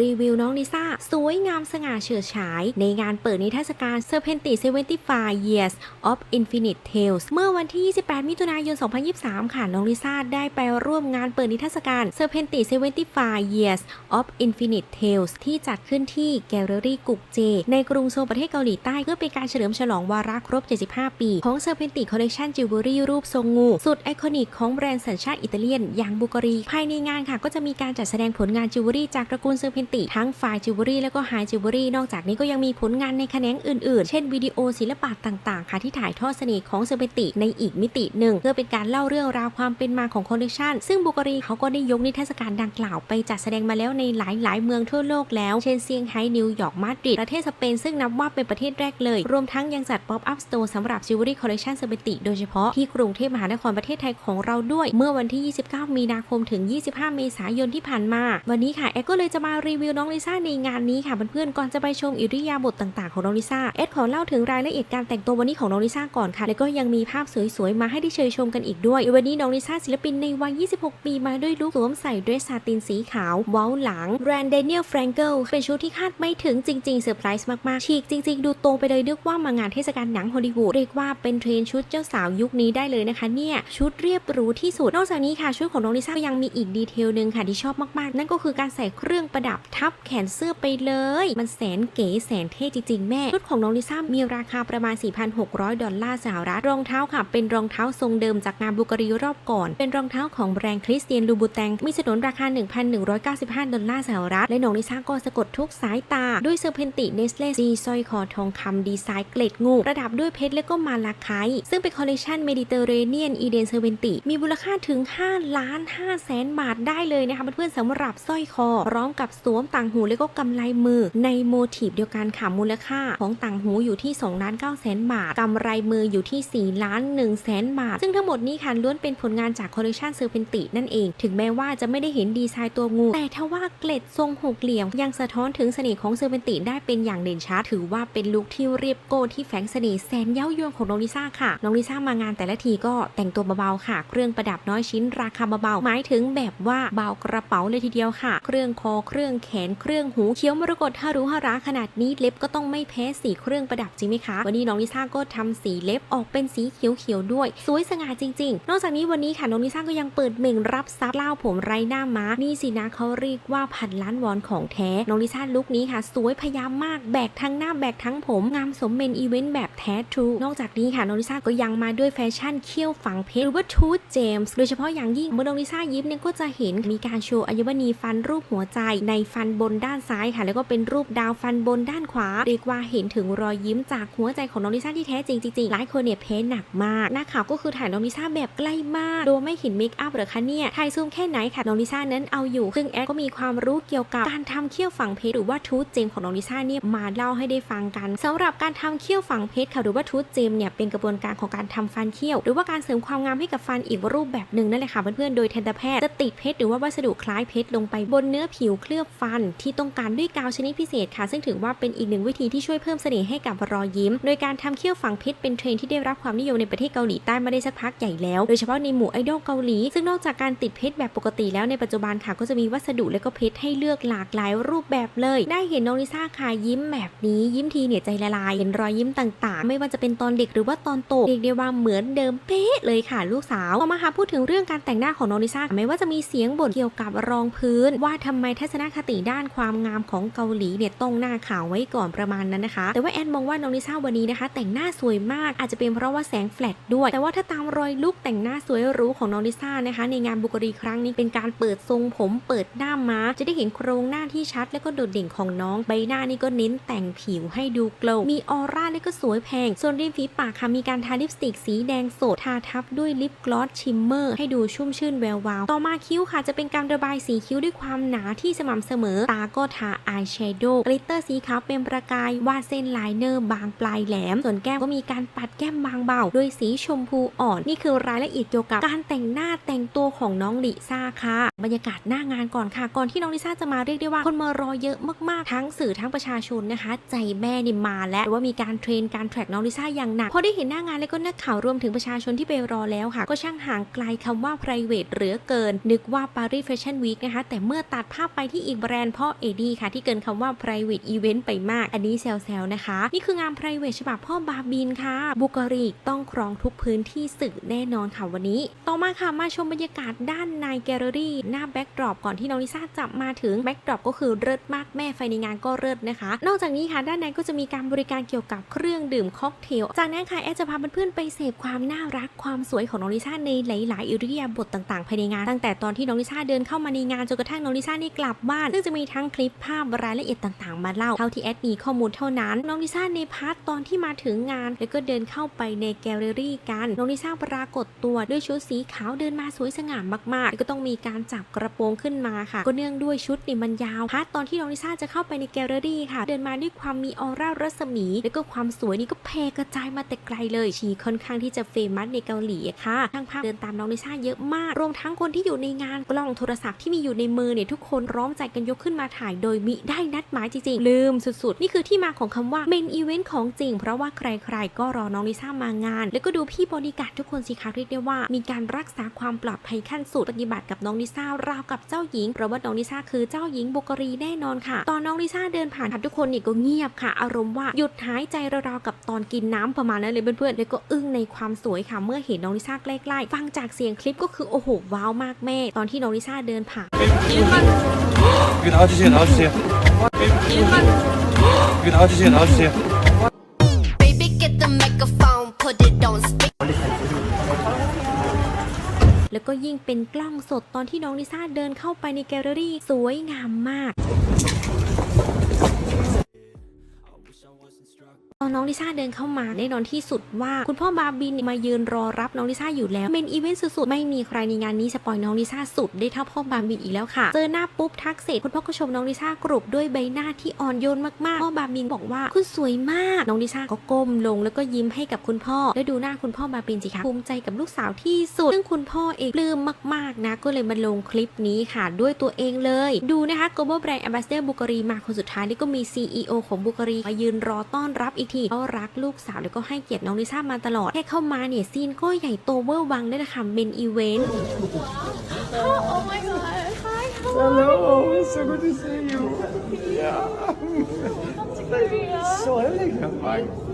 รีวิวน้องลิซ่า สวยงามสง่าเฉิดฉาย ในงานเปิดนิทรรศการ Serpenti 75 Years of Infinite Tales เมื่อวันที่ 28 มิถุนายน 2023 ค่ะ น้องลิซ่าได้ไปร่วมงานเปิดนิทรรศการ Serpenti 75 Years of Infinite Tales ที่จัดขึ้นที่แกลเลอรี่กุกเจ ในกรุงโซลประเทศเกาหลีใต้ เพื่อเป็นการเฉลิมฉลองวาระครบ 75 ปี ของ Serpenti Collection Jewelry รูปทรงงู สุดไอคอนิกของแบรนด์สัญชาติอิตาเลียนอย่างบูการี ภายในงานค่ะก็จะมีการจัดแสดงผลงานจิวเวลรี่จากตระกูลเซอร์เพนติ ทั้งฝ่ายจิวเวลรี่และก็ไฮจิวเวลรี่นอกจากนี้ก็ยังมีผลงานในแขนงอื่นๆ เช่นวิดีโอศิลปะต่างๆ ค่ะที่ถ่ายทอดเสน่ห์ของเซเพนติในอีกมิติหนึ่ง เพื่อเป็นการเล่าเรื่องราวความเป็นมาของคอลเลคชันซึ่งบูกรีเขาก็ได้ยกนิทรรศการดังกล่าวไปจัดแสดงมาแล้วในหลายๆ เมืองทั่วโลกแล้ว เช่นเซี่ยงไฮ้นิวยอร์กมาดริดประเทศสเปนซึ่งนับว่าเป็นประเทศแรกเลย รวมทั้งยังจัดป๊อปอัพสโตร์สำหรับจิวเวลรี่คอลเลคชันเซเพนติโดยเฉพาะที่กรุงเทพมหานครประเทศไทยของเราด้วย เมื่อวันที่ 29 มีนาคมถึง 25 เมษายนที่ผ่านมา วันนี้ค่ะแอก็เลยจะมารีีวิวน้องลิซ่าในงานนี้ค่ะเพื่อนๆก่อนจะไปชมอิริยาบถต่างๆของน้องลิซ่าแอดขอเล่าถึงรายละเอียดการแต่งตัววันนี้ของน้องลิซ่าก่อนค่ะแล้วก็ยังมีภาพสวยๆมาให้ได้เชยชมกันอีกด้วยวันนี้น้องลิซ่าศิลปินในวัย 26 ปีมาด้วยลุคสวมใส่เดรสซาตินสีขาวเว้าหลังแบรนด์เดนิเอลแฟรงเกิลเป็นชุดที่คาดไม่ถึงจริงๆเซอร์ไพรส์มากๆฉีกจริง ๆ ดูโตไปเลยนึกว่ามางานเทศกาลหนังฮอลลีวูดเรียกว่าเป็นเทรนชุดเจ้าสาวยุคนี้ได้เลยนะคะเนี่ยชุดเรียบหรูที่สุดนอกจากนี้ค่ะชุดของน้องลิซ่ายังมีอีกดีเทลหนึ่งค่ะที่ชอบมากๆ นั่นก็คือการใส่เครื่องประดับทับแขนเสื้อไปเลย มันแสนเก๋แสนเท่จริง ๆ แม่ ชุดของน้องลิซ่ามีราคาประมาณ 4,600 ดอลลาร์สหรัฐ รองเท้าค่ะ เป็นรองเท้าทรงเดิมจากงานบูกรีรอบก่อน เป็นรองเท้าของแบรนด์คริสเตียนลูบูแตง มีสนนราคา 1,195 ดอลลาร์สหรัฐ และน้องลิซ่าก็สะกดทุกสายตา ด้วยเซอร์เพนติเนสเล่ซีสร้อยคอทองคำดีไซน์เกล็ดงูประดับด้วยเพชรและก็มาลาไคซึ่งเป็นคอลเลคชันเมดิเตอร์เรเนียนอีเดนเซอร์เวนติมีมูลค่าถึง5ล้าน5แสนบาทได้เลยนะคะเพื่อนๆสำหรับสร้อยคอพร้อมกับสวมต่างหูและก็กำไลมือในโมทีฟเดียวกันค่ะมูลค่าของต่างหูอยู่ที่2ล้าน9แสนบาทกำไรมืออยู่ที่4ล้าน1แสนบาท ซึ่งทั้งหมดนี้ค่ะล้วนเป็นผลงานจากคอลเลคชันเซอร์เพนตินั่นเอง ถึงแม้ว่าจะไม่ได้เห็นดีไซน์ตัวงู แต่ถ้าว่าเกล็ดทรงหกเหลี่ยม ยังสะท้อนถึงเสน่ห์ของเซอร์เพนติได้เป็นอย่างเด่นชัด ถือว่าเป็นลุคที่เรียบโก้ที่แฝงเสน่ห์แสนเย้ายวนของน้องลิซ่าค่ะน้องลิซ่ามางานแต่ละทีก็แต่งตัวเบาๆค่ะ เครื่องประดับน้อยชิ้นราคาเบาๆหมายถึงแบบว่าเบากระเป๋าเลยทีเดียวค่ะ เครื่องคอเครื่องแขนเครื่องหูเขียวมรกตฮารุฮาราขนาดนี้เล็บก็ต้องไม่แพ้สีเครื่องประดับจริงไหมคะ วันนี้น้องลิซ่าก็ทำสีเล็บออกเป็นสีเขียวๆด้วย สวยสง่าจริง ๆ นอกจากนี้วันนี้ค่ะน้องลิซ่าก็ยังเปิดเม่งรับซับเล่าผมไร้หน้าม้านี่สินะเขาเรียกว่าพันล้านวอนของแท้ น้องลิซ่าลุคนี้ค่ะ สวยพยายามมากแบกทั้งหน้าแบกทั้งผมงามสมเป็นอีเวนต์แบบแท้ทรูนอกจากนี้ค่ะน้องลิซ่าก็ยังมาด้วยแฟชั่นเขี้ยวฝังเพชรหรือว่าทูตเจมส์โดยเฉพาะอย่างยิ่งเมื่อน้องลิซ่ายิ้มเนี่ยก็จะเห็นมีการโชว์อัญมณีฟันรูปหัวใจในฟันบนด้านซ้ายค่ะ แล้วก็เป็นรูปดาวฟันบนด้านขวาเรียกว่าเห็นถึงรอยยิ้มจากหัวใจของน้องลิซ่าที่แท้จริงจริงๆหลายคนเนี่ยเพ้หนักมากหน้าข่าวก็คือถ่ายน้องลิซ่าแบบใกล้มากโดยไม่เห็นเมคอัพหรือคะเนี่ยถ่ายซูมแค่ไหนค่ะน้องลิซ่านั้นเอาอยู่ซึ่งแอดก็มีความรู้เกี่ยวกับการทำเขี้ยวฝังเพชรหรือว่าทูตเจมของน้องลิซ่าเนี่ยมาเล่าให้ได้ฟังกันสำหรับการทำเขี้ยวฝังเพชรค่ะหรือว่าทูตเจมเนี่ยเป็นกระบวนการของการทำฟันเขี้ยว หรือว่าการเสริมความงามให้กับฟันอีกรูปแบบหนึ่งนั่นแหละค่ะเพื่อนๆโดยทันตแพทย์จะติดเพชรหรือว่าวัสดุคล้ายเพชรลงไปบนเนื้อผิวเคลือบฟันที่ต้องการด้วยกาวชนิดพิเศษค่ะ ซึ่งถือว่าเป็นอีกหนึ่งวิธีที่ช่วยเพิ่มเสน่ห์ให้กับรอยยิ้ม โดยการทำเขี้ยวฝังเพชรเป็นเทรนที่ได้รับความนิยมในประเทศเกาหลีใต้มาได้สักพักใหญ่แล้ว โดยเฉพาะในหมู่ไอดอลเกาหลี ซึ่งนอกจากการติดเพชรแบบปกติแล้วในปัจจุบันค่ะก็จะมีวัสดุและก็เพชรให้เลือกหลากหลายรูปแบบเลย ได้เห็นน้องลิซ่าค่ะยิ้มแบบนี้ยิ้มทีเนี่ยใจละลายเห็นรอยยิ้มต่างๆ ไม่ว่าจะเป็นตอนเด็กหรือว่าตอนโตเรียกได้ว่าเหมือนเดิมเป๊ะเลยค่ะ ลูกสาวพอมาหาพูดถึงเรื่องการแต่งหน้าของน้องลิซ่าไม่ว่าจะมีเสียงบ่นเกี่ยวกับรองพื้น ว่าทำไมทัศนคติด้านความงามของเกาหลีเนี่ยต้องหน้าขาวไว้ก่อนประมาณนั้นนะคะ แต่ว่าแอนมองว่าน้องลิซ่าวันนี้นะคะ แต่งหน้าสวยมากอาจจะเป็นเพราะว่าแสงแฟลชด้วย แต่ว่าถ้าตามรอยลุคแต่งหน้าสวยหรูของน้องลิซ่านะคะ ในงานบุกรีครั้งนี้เป็นการเปิดทรงผมเปิดหน้าม้า จะได้เห็นโครงหน้าที่ชัด และก็โดดเด่นของน้องใบหน้านี่ก็เน้นแต่งผิวให้ดูโกลว์มีออร่าและก็สวยแพง ส่วนริมฝีปากค่ะมีการทาลิปสติกสีแดงสดทาทับด้วยลิปกลอสชิมเมอร์ให้ดูชุ่มชื่นแวววาวต่อมาคิ้วค่ะจะเป็นการระบายสีคิ้วด้วยความหนาที่สม่ำเสมอ ตาก็ทาอายแชโดว์กลิตเตอร์สีขาวเป็นประกายวาดเส้นไลเนอร์บางปลายแหลม ส่วนแก้มก็มีการปัดแก้มบางเบาด้วยสีชมพูอ่อน นี่คือรายละเอียดเกี่ยวกับการแต่งหน้าแต่งตัวของน้องลิซ่าค่ะ บรรยากาศหน้างานก่อนค่ะ ก่อนที่น้องลิซ่าจะมาเรียกได้ว่าคนมารอเยอะมากๆ ทั้งสื่อทั้งประชาชนนะคะ ใจแม่นี่มาแล้วว่ามีการเทรนการแทร็กน้องลิซ่าอย่างหนักพอได้เห็นหน้างานแล้วก็นักข่าวรวมถึงประชาชนที่ไปรอแล้วค่ะ ก็ช่างห่างไกลคำว่า private เหลือเกิน นึกว่า Paris Fashion Week นะคะแต่เมื่อตัดภาพไปที่อีกแบรนด์พ่อเอดีค่ะ ที่เกินคำว่า private event ไปมาก อันนี้แซวๆนะคะ นี่คืองาน private ฉบับพ่อบาบินค่ะ บุกรีกต้องครองทุกพื้นที่สื่อแน่นอนค่ะวันนี้ ต่อมาค่ะมาชมบรรยากาศด้านในแกลเลอรี่หน้าแบ็กดรอปก่อนที่น้องลิซ่าจะมาถึงแบ็กดรอปก็คือเลิศมากแม่ไฟในงานก็เลิศนะคะ นอกจากนี้ค่ะด้านในก็จะมีการบริการเกี่ยวกับเครื่องดื่มค็อกเทลจากนั้นค่ะแอดจะพาเพื่อนๆไปเสพความน่ารักความสวยของน้องลิซ่าในหลาย ๆ อิริยาบถต่างๆภายในงาน ตั้งแต่ตอนที่น้องลิซ่าเดินเข้ามาในงานจนกระทั่งน้องลิซ่านี่กลับบ้านซึ่งจะมีทั้งคลิปภาพรายละเอียดต่างๆ มาเล่าเท่าที่แอดมีข้อมูลเท่านั้น น้องลิซ่าในพาร์ทตอนที่มาถึงงาน แล้วก็เดินเข้าไปในแกลเลอรี่กัน น้องลิซ่าปรากฏตัวด้วยชุดสีขาวเดินมาสวยสง่ามากๆแล้วก็ต้องมีการจับกระโปรงขึ้นมาค่ะ ก็เนื่องด้วยชุดนี่มันยาวพาร์ทตอนที่น้องลิซ่าจะเข้าไปในแกลเลอรี่ค่ะ เดินมาด้วยความมีออร่ารัศมี แล้วก็ความสวยนี่ก็แผ่กระจายมาแต่ไกลเลยชีค่อนข้างที่จะเฟมัสในเกาหลีค่ะช่างภาพเดินตามน้องลิซ่าเยอะมาก รวมทั้งคนที่อยู่ในงานกล้องโทรศัพท์ที่มีอยู่ในมือเนี่ยทุกคนร้อมใจกันยกขึ้นมาถ่ายโดยมิได้นัดหมายจริงๆ ลืมสุดๆ นี่คือที่มาของคำว่าเมนอีเวนต์ของจริง เพราะว่าใครๆ ก็รอน้องลิซ่ามางาน แล้วก็ดูพี่บริการทุกคนสิคะเรียกได้ว่า มีการรักษาความปลอดภัยขั้นสุดปฏิบัติกับน้องลิซ่าราวกับเจ้าหญิง เพราะว่าน้องลิซ่าคือเจ้าหญิงบุกรีแน่นอนค่ะ ตอนน้องลิซ่าเดินผ่านทุกคนนี่ก็เงียบค่ะ อารมณ์ว่าหยุดหายใจราวๆกับตอนกินน้ำประมาณนั้นเลยเพื่อนๆแล้วก็อึ้งในความสวยค่ะเมื่อเห็นน้องลิซ่าใกล้ๆฟังจากเสียงคลิปก็คือโอ้โหว้าวมากแม่ ตอนที่น้องลิซ่าเดินผ่าน 여기 나와주세요, 나와주세요. 여기 나와주세요, 나와주세요. Baby, get the microphone, put it on speak. แล้วก็ยิ่งเป็นกล้องสดตอนที่น้องลิซ่าเดินเข้าไปในแกลเลอรี่สวยงามมาก นน้องลิซ่าเดินเข้ามาแน่นอนที่สุดว่า คุณพ่อบาบินมายืนรอรับน้องลิซ่าอยู่แล้วเป็นอีเวนต์สุดๆไม่มีใครในงานนี้สปอยน้องลิซ่าสุดได้เท่าพ่อบาบินอีกแล้วค่ะ เจอหน้าปุ๊บทักเสร็จคุณพ่อก็ชมน้องลิซ่ากรุบด้วยใบหน้าที่อ่อนโยนมากๆพ่อบาบินบอกว่าคุณสวยมากน้องลิซ่าก็ก้มลงแล้วก็ยิ้มให้กับคุณพ่อ แล้วดูหน้าคุณพ่อบาบินสิคะภูมิใจกับลูกสาวที่สุดซึ่งคุณพ่อเองปลื้มมากๆนะก็เลยมาลงคลิปนี้ค่ะด้วยตัวเองเลย ดูนะคะ Global Brand Ambassador บุกรีมาคนสุดท้ายนี่ก็มี CEO ของบุกรีมายืนรอต้อนรับอีกทีเขารักลูกสาวแล้วก็ให้เกียรติน้องลิซ่ามาตลอดแค่เข้ามาเนี่ยซีนก็ใหญ่โตเวอร์วังเลยนะคะเป็นอีเวนต์ Hello, it's so good to see you. Yeah. Smiling. Oh my god.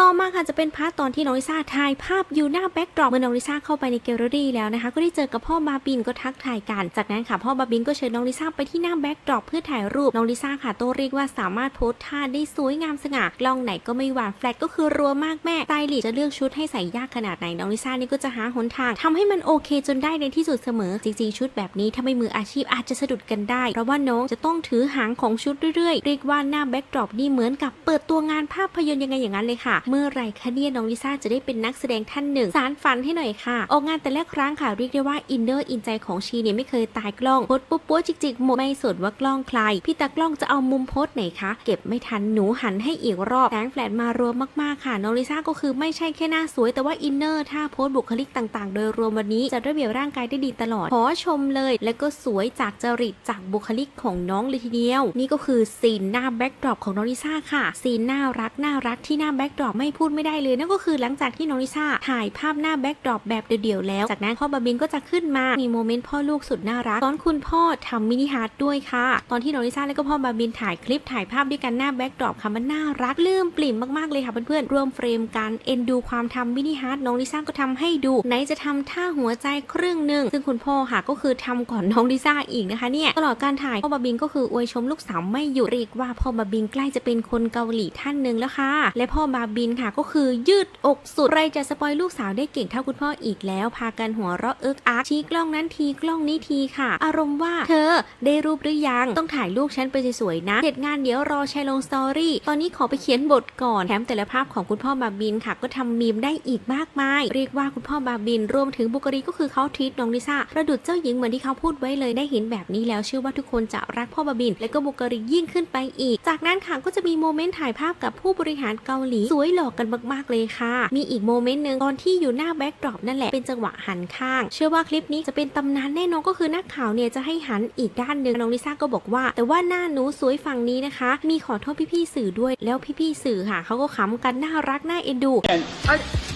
ต่อมาค่ะจะเป็นพาร์ทตอนที่น้องลิซ่าถ่ายภาพอยู่หน้าแบ็กดรอปเมื่อน้องลิซ่าเข้าไปในแกลเลอรี่แล้วนะคะ ก็ได้เจอกับพ่อบาบินก็ทักทายกัน จากนั้นค่ะพ่อบาบินก็เชิญน้องลิซ่าไปที่หน้าแบ็กดรอปเพื่อถ่ายรูปน้องลิซ่าค่ะโตเรียกว่าสามารถโพสท่าได้สวยงามสง่ากล้องไหนก็ไม่หวานแฟลตก็คือรัวมากแม่สไตลิสจะเลือกชุดให้ใส่ยากขนาดไหนน้องลิซ่านี่ก็จะหาหนทางทำให้มันโอเคจนได้ในที่สุดเสมอจริงๆชุดแบบนี้ถ้าไม่มืออาชีพอาจจะสะดุดกันได้เพราะว่าน้องจะต้องถือหางของชุดเรื่อยๆเรียกว่าหน้าแบ็กดรอปนี่เหมือนกับเปิดตัวงานภาพยนตร์ยังไงอย่างนั้นเลยค่ะ เมื่อไรคะเนี่ยน้องลิซ่าจะได้เป็นนักแสดงท่านหนึ่ง สารฝันให้หน่อยค่ะ ออกงานแต่ละครั้งค่ะเรียกได้ว่าอินเนอร์อินใจของชีเนี่ยไม่เคยตายกล้องโพสปุ๊บปุ๊บจิกๆหมดไม่สนว่ากล้องใคร พี่ตากล้องจะเอามุมโพสไหนคะเก็บไม่ทันหนูหันให้อีกรอบแสงแฟลชมารวมมากๆค่ะน้องลิซ่าก็คือไม่ใช่แค่หน้าสวยแต่ว่าอินเนอร์ท่าโพสบุคลิกต่างๆ โดยรวมวันนี้จัดระเบียบร่างกายได้ดีตลอดขอชมเลย แล้วก็สวยจากจริตจากบุคลิกของน้องเลยทีเดียว นี่ก็คือซีนหน้าแบ็กดรอปของน้องลิซ่าค่ะซีนน่ารักนน่ารักที่หน้าแบ็กดรอปไม่พูดไม่ได้เลยนั่นก็คือหลังจากที่น้องลิซ่าถ่ายภาพหน้าแบ็กดรอปแบบเดี่ยวๆแล้ว จากนั้นพ่อบาบินก็จะขึ้นมามีโมเมนต์พ่อลูกสุดน่ารักตอนคุณพ่อทำมินิฮาร์ดด้วยค่ะ ตอนที่น้องลิซ่าแล้วก็พ่อบาบินถ่ายคลิปถ่ายภาพด้วยกันหน้าแบ็กดรอปค่ะมันน่ารักลื่มปลิ่มมากๆเลยค่ะเพื่อนๆร่วมเฟรมกันเอ็นดูความทำมินิฮาร์ดน้องลิซ่าก็ทำให้ดูไหนจะทำท่าหัวใจครึ่งหนึ่งซึ่งคุณพ่อค่ะก็คือทำก่อนน้องลิซ่าอีกนะคะเนี่ยตลอดการถ่ายพ่อบาบินก็คืออวยชมลูกสาวไม่หยุดเรียกว่าพ่อบาบินใกล้จะเป็นคนเกาหลีท่านหนึ่งแล้วค่ะและพ่อบาบินค่ะก็คือยืดอกสุดใครจะสปอยลูกสาวได้เก่งเท่าคุณพ่ออีกแล้ว พากันหัวเราะเอิกอักชี้กล้องนั้นทีกล้องนี้ทีค่ะ อารมณ์ว่าเธอได้รูปหรือยังต้องถ่ายลูกฉันไปสวยๆนะเสร็จงานเดี๋ยวรอแชร์ลงสตอรี่ตอนนี้ขอไปเขียนบทก่อนแถมแต่ละภาพของคุณพ่อบาบินค่ะ ก็ทำมีมได้อีกมากมาย เรียกว่าคุณพ่อบาบินรวมถึงบุคลิกก็คือเขาทรีตน้องลิซ่าประดุจเจ้าหญิงเหมือนที่เขาพูดไว้เลยได้เห็นแบบนี้แล้วเชื่อว่าทุกคนจะรักพ่อบาบิน และก็บุคลิกยิ่งขึ้นไปอีก จากนั้นค่ะก็จะมีโมเมนต์ถ่ายภาพกับผู้บริหารเกาหลีสวยหล่อกันมากๆเลยค่ะ มีอีกโมเมนต์หนึ่งตอนที่อยู่หน้าแบ็กดรอปนั่นแหละเป็นจังหวะหันข้าง เชื่อว่าคลิปนี้จะเป็นตำนานแน่นอนก็คือนักข่าวเนี่ยจะให้หันอีกด้านหนึ่งน้องลิซ่าก็บอกว่า แต่ว่าหน้าหนูสวยฝั่งนี้นะคะ มีขอโทษพี่ๆสื่อด้วย แล้วพี่ๆสื่อค่ะเขาก็ขำกันน่ารักน่าเอ็นดู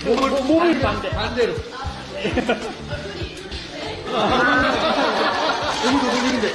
몸을, 몸을 반대, 반대로. 여기도 돌리는데.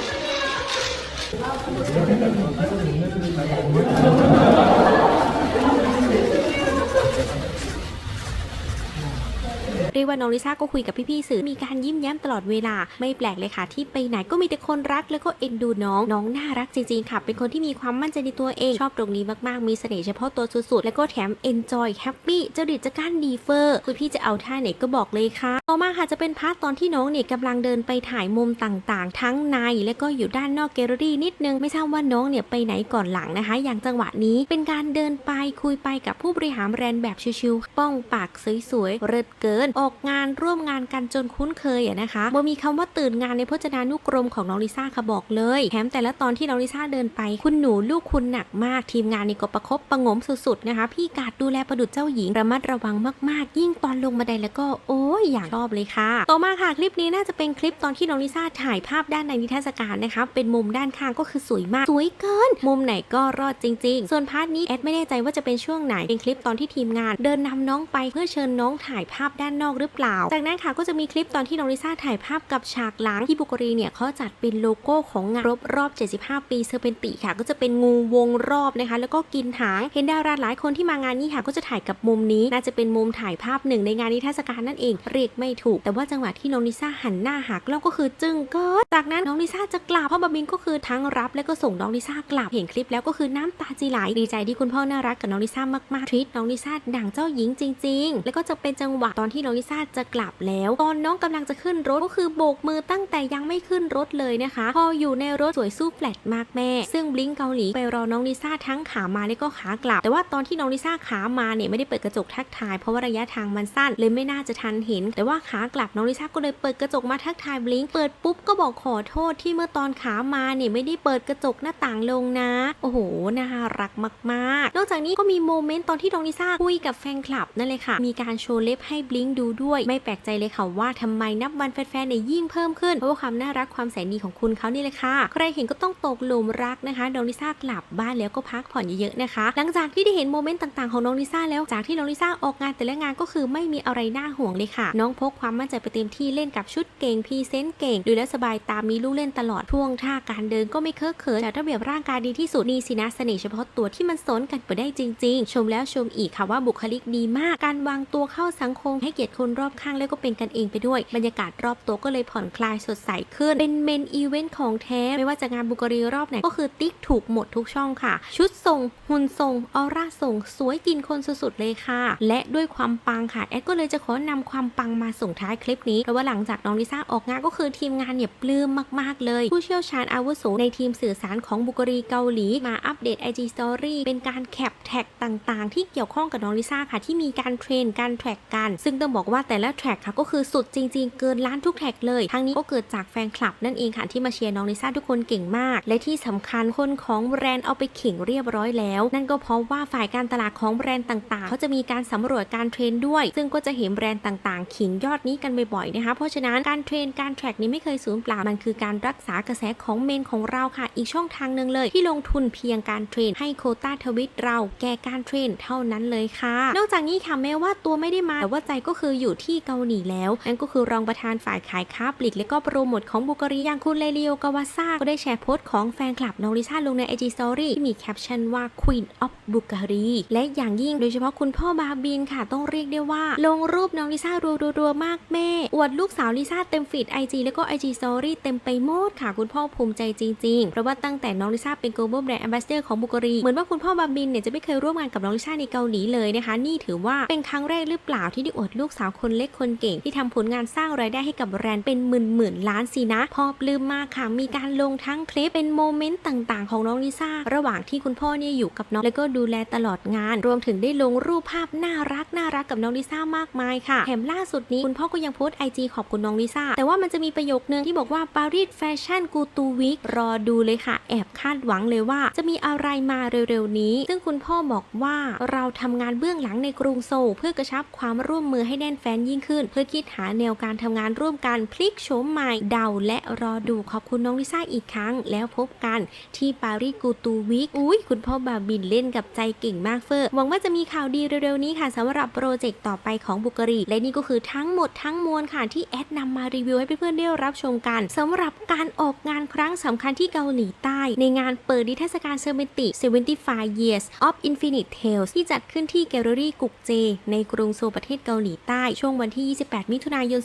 เรียกว่าน้องลิซ่าก็คุยกับพี่ๆสื่อมีการยิ้มแย้มตลอดเวลา ไม่แปลกเลยค่ะ ที่ไปไหนก็มีแต่คนรักแล้วก็เอ็นดูน้อง น้องน่ารักจริงๆค่ะ เป็นคนที่มีความมั่นใจในตัวเอง ชอบตรงนี้มากๆ มีเสน่ห์เฉพาะตัวสุดๆ แล้วก็แถมเอนจอยแฮปปี้เจริจักร้านดีเฟอร์คุณพี่จะเอาท่าไหนก็บอกเลยค่ะ ต่อมาค่ะจะเป็นพาร์ทตอนที่น้องเนี่ยกำลังเดินไปถ่ายมุมต่างๆ ทั้งในและก็อยู่ด้านนอกแกลเลอรี่นิดนึงไม่ทราบว่าน้องเนี่ยไปไหนก่อนหลังนะคะ อย่างจังหวะนี้เป็นการเดินไปคุยไปกับผู้บริหารแบรนด์แบบชิวๆป้องปากสวยๆเริดเกินอกงานร่วมงานกันจนคุ้นเคยอะนะคะบ่มีคำว่าตื่นงานในพจนานุกรมของน้องลิซ่าค่ะบอกเลยแถมแต่ละตอนที่น้องลิซ่าเดินไป คุณหนูลูกคุณหนักมากทีมงานนี่ก็ประคบประงมสุดๆนะคะ พี่กาดดูแลประดุจเจ้าหญิงระมัดระวังมากๆ ยิ่งตอนลงบันไดแล้วก็โอ้ยอยากชอบเลยค่ะ ต่อมาค่ะคลิปนี้น่าจะเป็นคลิปตอนที่น้องลิซ่าถ่ายภาพด้านในนิทรรศการนะคะเป็นมุมด้านข้างก็คือสวยมากสวยเกิน มุมไหนก็รอดจริง ๆ ส่วนพาร์ทนี้แอดไม่แน่ใจว่าจะเป็นช่วงไหนเป็นคลิปตอนที่ทีมงาน เดินนำน้องไปเพื่อเชิญน้องถ่ายภาพด้านนอกหรือเปล่า จากนั้นค่ะก็จะมีคลิปตอนที่น้องลิซ่าถ่ายภาพกับฉากหลังที่บุกรีเนี่ยเขาจัดเป็นโลโก้ของงานรบรอบ 75 ปีเซอร์เพนติค่ะ ก็จะเป็นงูวงรอบนะคะ แล้วก็กินหางเห็นดาราหลายคนที่มางานนี้ค่ะ ก็จะถ่ายกับมุมนี้น่าจะเป็นมุมถ่ายภาพหนึ่งในงานนิทรรศการนั่นเอง เรียกไม่ถูก แต่ว่าจังหวะที่น้องลิซ่าหันหน้าหากล้องก็คือจึ้งเกินจากนั้นน้องลิซ่าจะกลับพ่อบาบินก็คือทั้งรับ และก็ส่งน้องลิซ่ากลับเห็นคลิปแล้วก็คือน้ำตาจีไหลดีใจที่คุณพ่อน่ารักกับน้องลิซ่ามากๆทรีตน้องลิซ่าดังเจ้าหญิงจริง ๆ แล้วก็จะเป็นจังหวะตอนที่น้องลิซ่าจะกลับแล้ว ตอนน้องกำลังจะขึ้นรถก็คือโบกมือตั้งแต่ยังไม่ขึ้นรถเลยนะคะ พออยู่ในรถสวยสู้แฟลตมากแม่ ซึ่งบลิงเกาหลีไปรอน้องลิซ่าทั้งขามาและก็ขากลับ แต่ว่าตอนที่น้องลิซ่าขามาเนี่ยไม่ได้เปิดกระจกทักทาย เพราะว่าระยะทางมันสั้นเลยไม่น่าจะทันเห็น แต่ว่าขากลับน้องลิซ่าก็เลยเปิดกระจกมาทักทายบลิงเปิดปุ๊บก็บอกขอโทษที่เมื่อตอนขามาเนี่ยไม่ได้เปิดกระจกหน้าต่างลงนะ โอ้โหน่ารักมากๆ นอกจากนี้ก็มีโมเมนต์ตอนที่น้องลิซ่าคุยกับแฟนคลับนั่นเลยค่ะ มีการโชว์เล็บให้บลิงดูด้วย ไม่แปลกใจเลยค่ะว่าทำไมนับวันแฟนๆเนี่ยยิ่งเพิ่มขึ้นเพราะว่าความน่ารักความแสนดีของคุณเขานี่เลยค่ะ ใครเห็นก็ต้องตกหลุมรักนะคะน้องลิซ่ากลับบ้านแล้วก็พักผ่อนเยอะๆนะคะ หลังจากที่ได้เห็นโมเมนต์ต่างๆของน้องลิซ่าแล้วจากที่น้องลิซ่าออกงานแต่ละงานก็คือไม่มีอะไรน่าห่วงเลยค่ะ น้องพกความมั่นใจไปเต็มที่เล่นกับชุดเก่งพีเซนต์เก่งดูแลสบายตามีลูกเล่นตลอดท่วงท่าการเดินก็ไม่เคอะเขินจัดระเบียบร่างกายดีที่สุดนี่สินะเสน่ห์เฉพาะตัวที่มันสนกันไปได้จริง ๆ ชมแล้วชมอีกค่ะว่าบุคลิกดีมาก การวางตัวเข้าสังคมให้เกียรติคนรอบข้างแล้วก็เป็นกันเองไปด้วย บรรยากาศรอบตัวก็เลยผ่อนคลายสดใสขึ้น เป็นเมนอีเวนต์ของแท้ ไม่ว่าจะงานบุกรีรอบไหนก็คือติ๊กถูกหมดทุกช่องค่ะ ชุดทรง หุ่นทรงออร่าทรง สวยกินคนสุดๆเลยค่ะ และด้วยความปังค่ะ แอดก็เลยจะขอนำความปังมาส่งท้ายคลิปนี้เพราะว่าหลังจากน้องลิซ่าออกงานก็คือทีมงานเนี่ยปลื้มมากๆเลย ผู้เชี่ยวชาญอาวุโสในทีมสื่อสารของบุกรีเกาหลีมาอัปเดต IG Story เป็นการแคปแท็กต่างๆ ที่เกี่ยวข้องกับน้องลิซ่าค่ะที่มีการเทรนการแทร็กกัน ซึ่งต้องบอกว่าแต่ละแทร็กค่ะก็คือสุดจริง ๆ เกินล้านทุกแทร็กเลยทั้งนี้ก็เกิดจากแฟนคลับนั่นเองค่ะที่มาเชียร์น้องลิซ่าทุกคนเก่งมาก และที่สำคัญคนของแบรนด์เอาไปขิงเรียบร้อยแล้ว นั่นก็เพราะว่าฝ่ายการตลาดของแบรนด์ต่างๆ เขาจะมีการสำรวจการเทรนด้วย ซึ่งก็จะเห็นแบรนด์ต่างๆ ขิงยอดนี้กันบ่อยๆนะคะเพราะฉะนั้นการเทรนการแทร็กนี้ไม่เคยสูญเปล่ามันคือการรักษากระแสของเมนของเราค่ะ อีกช่องทางหนึ่งเลย ที่ลงทุนเพียงการเทรนให้โคต้าทวิตเราแก่การเทรนเท่านั้นเลยค่ะ นอกจากนี้ค่ะแม้ว่าตัวไม่ได้มาแต่ว่าใจก็คืออยู่ที่เกาหลีแล้ว นั่นก็คือรองประธานฝ่ายขายค้าปลีกและก็โปรโมทของบุกรีอย่างคุณเลเลียวกาวาซ่าก็ได้แชร์โพสต์ของแฟนคลับน้องลิซ่าลงใน IG Story ที่มีแคปชั่นว่า Queen of Bulgari และอย่างยิ่งโดยเฉพาะคุณพ่อบาบินค่ะต้องเรียกได้ว่า ลงรูปน้องลิซ่ารัวๆๆมากแม่ อวดลูกสาวลิซ่าเต็มฟีด IG แล้วก็ IG Story เต็มไปหมดค่ะคุณพ่อภูมิใจจริงๆ เพราะว่าตั้งแต่น้องลิซ่าเป็น Global Brand Ambassador ของบุกรี เหมือนว่าคุณพ่อบาบินเนี่ยจะไม่เคยร่วมงานกับน้องลิซ่าในเกาหลีเลยนะคะ นี่ถือว่าเป็นครั้งแรกหรือเปล่าที่ได้อวดลูกสาวคนเล็กคนเก่งที่ทำผลงานสร้างรายได้ให้กับแบรนด์เป็นหมื่นหมื่นล้านสินะ พอปลื้มมากค่ะ มีการลงทั้งคลิปเป็นโมเมนต์ต่างๆ ของน้องลิซ่า ระหว่างที่คุณพ่อเนี่ยอยู่กับน้อง แล้วก็ดูแลตลอดงาน รวมถึงได้ลงรูปภาพน่ารักน่ารักกับน้องลิซ่ามากมายค่ะแถมล่าสุดนี้คุณพ่อก็ยังโพสต์ไอจีขอบคุณน้องลิซ่า แต่ว่ามันจะมีประโยคนึงที่บอกว่าปารีสแฟชั่นกูตูวิกรอดูเลยค่ะ แอบคาดหวังเลยว่า จะมีอะไรมาเร็วๆนี้ ซึ่งคุณพ่อบอกว่าเราทำงานเบื้องหลังในกรุงโซลเพื่อกระชับความร่วมมือให้แน่นฟนยิ่งขึ้น เพื่อคิดหาแนวการทำงานร่วมกันพลิกโฉมใหม่เดาและรอดูขอบคุณน้องลิซ่าอีกครั้ง แล้วพบกันที่ปารีสกูตูวีคอุ้ยคุณพ่อบาบินเล่นกับใจเก่งมากเฟอร์หวังว่าจะมีข่าวดีเร็วๆนี้ค่ะสำหรับโปรเจกต์ต่อไปของบุกรี และนี่ก็คือทั้งหมดทั้งมวลค่ะที่แอดนำมารีวิวให้เพื่อนๆได้รับชมกันสำหรับการออกงานครั้งสำคัญที่เกาหลีใต้ ในงานเปิดนิทรรศการเซอร์เมติ75 Years of Infinite Tales ที่จัดขึ้นที่แกลเลอรี่กุกเจ ในกรุงโซลประเทศเกาหลีใต้ช่วงวันที่ 28 มิถุนายน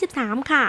2023 ค่ะ